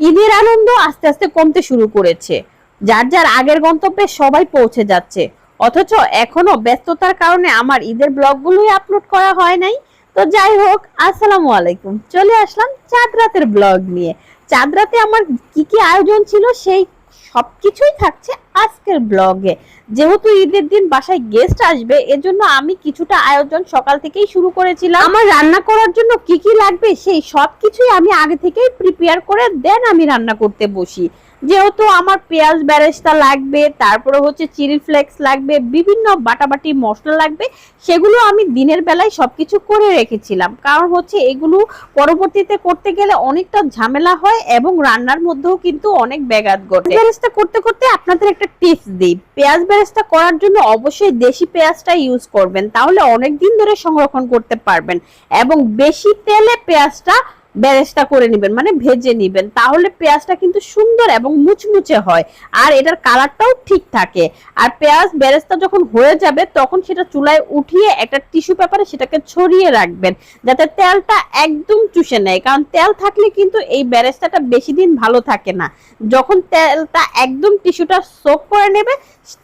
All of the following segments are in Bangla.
ঈদের আনন্দ আস্তে আস্তে কমতে শুরু করেছে। যার যার আগের গন্তব্যে সবাই পৌঁছে যাচ্ছে। অথচ এখনও ব্যস্ততার কারণে আমার ঈদের ব্লগগুলোই আপলোড করা হয় নাই। তো যাই হোক, আসসালামু আলাইকুম। চলে আসলাম চাঁদ রাতের ব্লগ নিয়ে। চাঁদ রাতে আমার কি কি আয়োজন ছিল সেই সবকিছুই থাকছে আজকের ব্লগে। যেহেতু ঈদের দিন বাসায় গেস্ট আসবে, এজন্য আমি কিছুটা আয়োজন সকাল থেকেই শুরু করেছিলাম। আমার রান্না করার জন্য কি কি লাগবে, সেই সবকিছুই আমি আগে থেকেই প্রিপেয়ার করে দেন আমি রান্না করতে বসি। যেহেতু আমার পেঁয়াজ বেরেস্তা লাগবে, তারপরে হচ্ছে চিলি ফ্লেক্স লাগবে, বিভিন্ন বাটাবাটি মশলা লাগবে, সেগুলো আমি দিনের বেলায় সবকিছু করে রেখেছিলাম। কারণ হচ্ছে এগুলো পরবর্তীতে করতে গেলে অনেকটা ঝামেলা হয় এবং রান্নার মধ্যেও কিন্তু অনেক ব্যাঘাত ঘটে। বেরেস্তা করতে করতে আপনাদের একটা টিপস দিই। পেঁয়াজ বেরেস্তা করার জন্য অবশ্যই দেশি পেঁয়াজটা ইউজ করবেন, তাহলে অনেক দিন ধরে সংরক্ষণ করতে পারবেন এবং বেশি তেলে পেঁয়াজটা বেরেস্তা করে নেবেন মানে ভেজে নেবেন। তাহলে পেঁয়াজটা কিন্তু সুন্দর এবং মুচমুচে হয়। আর এটার কালারটাও ঠিক থাকে। আর পেঁয়াজ বেরেস্তা যখন হয়ে যাবে, তখন সেটা চুলায় উঠিয়ে একটা টিস্যু পেপারে সেটাকে ছড়িয়ে রাখবেন, যাতে তেলটা একদম চুষে নেয়। কারণ তেল থাকলে কিন্তু এই বেরেস্তাটা বেশি দিন ভালো থাকে না। যখন তেলটা একদম টিস্যুটা সোক করে নেবে,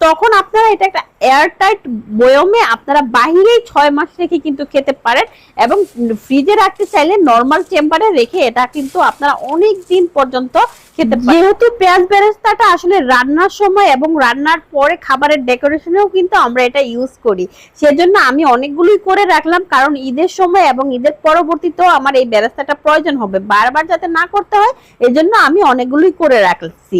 তখন আপনারা এটা একটা এয়ারটাইট বয়মে আপনারা বাহিরেই ছয় মাস রেখে কিন্তু খেতে পারেন এবং ফ্রিজে রাখতে চাইলে নর্মাল চেম্বারে রেখে এটা কিন্তু আপনারা অনেক দিন পর্যন্ত খেতে পারেন। যেহেতু পেঁয়াজ বেরেস্তাটা আসলে রান্নার সময় এবং রান্নার পরে খাবারের ডেকোরেশনেও কিন্তু আমরা এটা ইউজ করি। সেজন্য আমি অনেকগুলোই করে রাখলাম, কারণ ঈদের সময় এবং ঈদের পরবর্তীতেও আমার এই বেরেস্তাটা প্রয়োজন হবে। বারবার যাতে না করতে হয়, এজন্য আমি অনেকগুলোই করে রাখছি।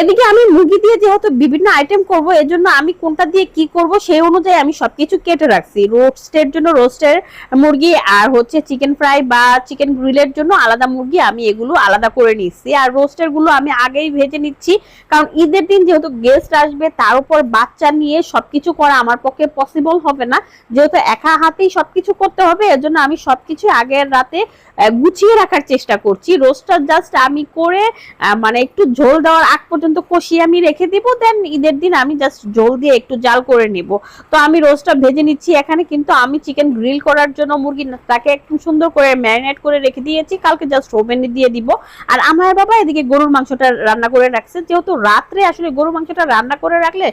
এদিকে আমি মুরগি দিয়ে যেহেতু বিভিন্ন আইটেম করব, এজন্য আমি কোনটা দিয়ে কি করব সেই অনুযায়ী আমি সবকিছু কেটে রাখছি। রোস্টের জন্য রোস্টের মুরগি আর হচ্ছে চিকেন ফ্রাই বা চিকেন গ্রিলের জন্য আলাদা মুরগি আমি এগুলো আলাদা করে নিচ্ছি। আর রোস্টেরগুলো আমি আগেই ভেজে নিচ্ছি, কারণ ঈদের দিন যেহেতু গেস্ট আসবে, তার উপর বাচ্চা নিয়ে সবকিছু করা আমার পক্ষে পসিবল হবে না। যেহেতু একা হাতেই সবকিছু করতে হবে, এজন্য আমি সবকিছু আগের রাতে গুছিয়ে রাখার চেষ্টা করছি। রোস্টটা জাস্ট আমি করে মানে একটু ঝোল দেওয়ার আগ পর্যন্ত কষিয়ে আমি রেখে দিব দেন ঈদের দিন আমি জাস্ট জল দিয়ে একটু জাল করে নিব। তো আমি রোস্টটা ভেজে নিচ্ছি এখানে, কিন্তু আমি চিকেন গ্রিল করার জন্য মুরগি তাকে একটু সুন্দর করে ম্যারিনেট করে রেখে দিয়েছি, কালকে জাস্ট ওভেনে দিয়ে দিব। আর আমার বাবা এদিকে গরুর মাংসটা রান্না করে রাখছে, যেহেতু রাত্রে আসলে গরুর মাংসটা রান্না করে রাখলে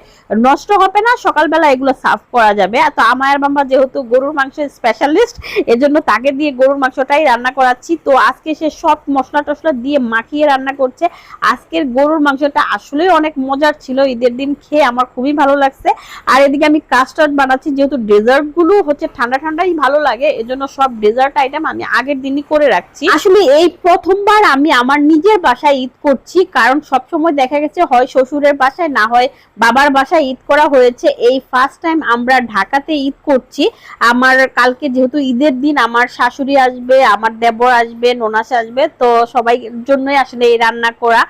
নষ্ট হবে না, সকালবেলা এগুলো সার্ভ করা যাবে। তো আমার বাবা যেহেতু গরুর মাংসের স্পেশালিস্ট এজন্য তাকে দিয়ে গরুর মাংসটাই রান্না করাচ্ছি। তো আজকে সে সব মশলা টশলা দিয়ে মাখিয়ে রান্না করছে। আজকের গরুর মাংসটা আসলেই অনেক মজার ছিল ঈদের দিন খেয়ে, আমার খুবই ভালো লাগছে। আর এদিকে আমি কাস্টার্ড বানাচ্ছি, যেহেতু ডেজার্টগুলো হচ্ছে ঠান্ডা ঠান্ডাই ভালো লাগে, এজন্য সব ডেজার্ট আইটেম আমি আগের দিনই করে রাখছি। আসলে এই প্রথমবার আমি আমার নিজের বাসায় ঈদ করছি, কারণ সব সময় দেখা গেছে হয় শ্বশুরের বাসায়, না হয় বাবার বাসায় ঈদ করা হয়েছে। এই ফার্স্ট টাইম আমরা ঢাকাতে ঈদ করছি। আমার কালকে যেহেতু ঈদের দিন, আমার শাশুড়ি আসবে, আমার দেবর আসবে, নোনাস আসবে, তো সবাই জন্যই আসলে এই রান্না করা।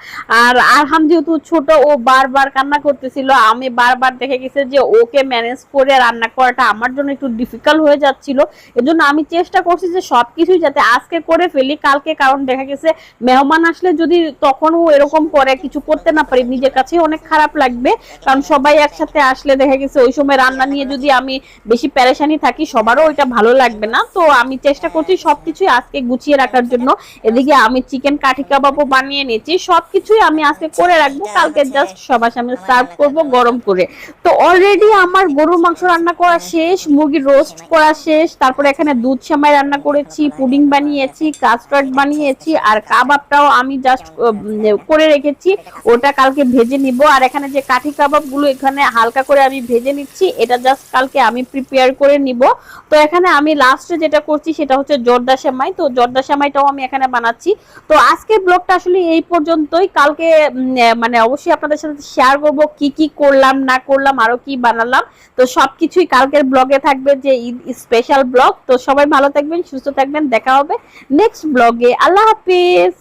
আর আরহাম যেহেতু ছোট, ও বারবার কান্না করতেছিল, আমি বারবার দেখে গেছে যে ওকে ম্যানেজ করে রান্না করাটা আমার জন্য একটু ডিফিকাল্ট হয়ে যাচ্ছিল। এজন্য আমি চেষ্টা করছি যে সবকিছুই যাতে আজকে করে ফেলি, কালকে কারণ দেখা গেছে মেহমান আসলে যদি তখনও এরকম করে, কিছু করতে না পারি, নিজের কাছেই অনেক খারাপ লাগবে। কারণ সবাই একসাথে আসলে দেখা গেছে ওই সময় রান্না নিয়ে যদি আমি বেশি প্যারেশানি থাকি, সবারও ওইটা ভালো লাগবে না। তো আমি চেষ্টা করছি সবকিছুই আজকে গুছিয়ে রাখার জন্য। এদিকে আমি চিকেন কাঠি কাবাবও বানিয়ে নিয়েছি, সবকিছুই আমি আজকে করে রাখব কালকে জাস্ট সবার সামনে সার্ভ করব গরম করে। তো অলরেডি আমার গরুর মাংস রান্না করা শেষ মুরগির রোস্ট করা শেষ তারপরে এখানে দুধ সেমাই রান্না করেছি পুডিং বানিয়েছি কাস্টার্ড বানিয়েছি আর কাবাবটাও আমি জাস্ট করে রেখেছি ওটা কালকে ভেজে নিব আর এখানে যে কাঠি কাবাবগুলো এখানে হালকা করে আমি ভেজে নিচ্ছি এটা জাস্ট কালকে আমি প্রিপেয়ার করে নিব। তো এখানে আমি লাস্টে যেটা করছি সেটা হচ্ছে জর্দা সেমাই। তো জর্দা সেমাইটাও আমি এখানে বানাচ্ছি। তো আজকের ব্লগটা আসলে এই পর্যন্তই। কালকে মানে অবশ্যই আপনাদের সাথে শেয়ার করব, কি কি করলাম, না করলাম, আরও কি বানালাম। তো সবকিছুই কালকের ব্লগে থাকবে যে ঈদ স্পেশাল ব্লগ তো সবাই ভালো থাকবেন, সুস্থ থাকবেন, দেখা হবে নেক্সট ব্লগে আল্লাহ হাফিজ!